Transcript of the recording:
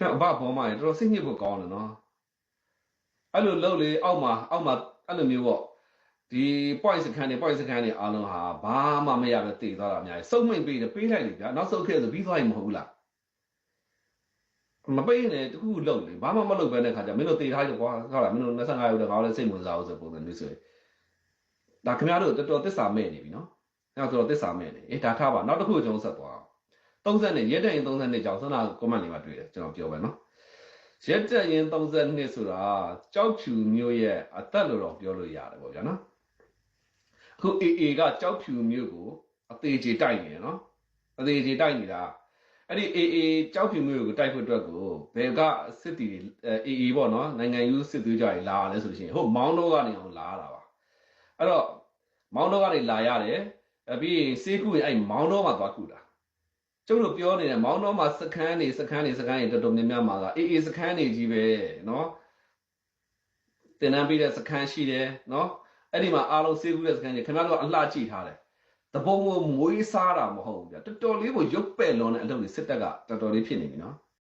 ခင်ဗျအဘဘောမရေတော်တော်စိတ်ညစ်ဖို့ကောင်းတယ်နော်အဲ့လိုလုပ်လေအောက်မှာအောက်မှာအဲ့လိုမျိုးပေါ့ဒီ point စကန်တွေ point စကန်တွေအားလုံးဟာဘာမှမရပဲတည်သွားတာအများကြီးစုံမိတ်ပေးတယ်ပေးလိုက်လေဗျာနောက်ဆုံးခဲ့ဆိုပြီးသွားရင်မဟုတ်ဘူးလားမပေးနဲ့တခုခုလုပ်လေဘာမှမလုပ်ပဲတဲ့ခါကျမင်းတို့တည်ထားကြကွာဟုတ်လားမင်းတို့25ရောက်တော့ငါလည်းစိတ်ဝင်စားအောင်ဆိုပုံစံမျိုးဆိုရင်ဒါခင်ဗျားတို့တော်တော်သစ္စာမဲ့နေပြီနော်အဲ့တော့တော်တော်သစ္စာမဲ့နေအေးဒါထားပါနောက်တစ်ခုကျွန်တော်ဆက်သွားအောင် 30နဲ့ရက်တဲ့ရင်30နဲ့ကြောင့်စနာကွန်မန့်လေးမှာတွေ့တယ်ကျွန်တော်ပြောပဲနော်ရက်တဲ့ရင်30ဆိုတာကြောက်ဖြူမျိုးရဲ့အသက်လို့တော့ပြောလို့ရတယ်ပေါ့ဗျာနော်အခု AA ကကြောက်ဖြူမျိုးကိုအသေးချေတိုက်နေတယ်နော်အသေးချေတိုက်နေတာအဲ့ဒီ AA ကြောက်ဖြူမျိုးကိုတိုက်ဖို့အတွက်ကိုဘယ်ကစစ်တီတွေ AA ပေါ့နော်နိုင်ငံယူစစ်သွေးကြတွေလာရလဲဆိုလို့ရှိရင်ဟုတ်မောင်းတော့ကနေအောင်လာရတာပါအဲ့တော့မောင်းတော့ကနေလာရတယ်အပြီးရင်စေးခုရင်အဲ့မောင်းတော့မှသွားခုတာ ကျုပ်တို့ပြောနေတဲ့မောင်းတော့မှစခန်းနေစခန်းနေစခန်းနေတော်တော်များများမှာက AA စခန်းနေကြီးပဲနော်တင်နန်းပေးတဲ့စခန်းရှိတယ်နော်အဲ့ဒီမှာအားလုံးစေးခုတဲ့စခန်းကြီးခင်ဗျားတို့ကအလှကြည့်ထားတယ်တပုံကိုမွေးစားတာမဟုတ်ဘူးဗျာတော်တော်လေးကိုရုပ်ပဲ့လွန်တဲ့အလုပ်တွေစစ်တပ်ကတော်တော်လေးဖြစ်နေပြီနော်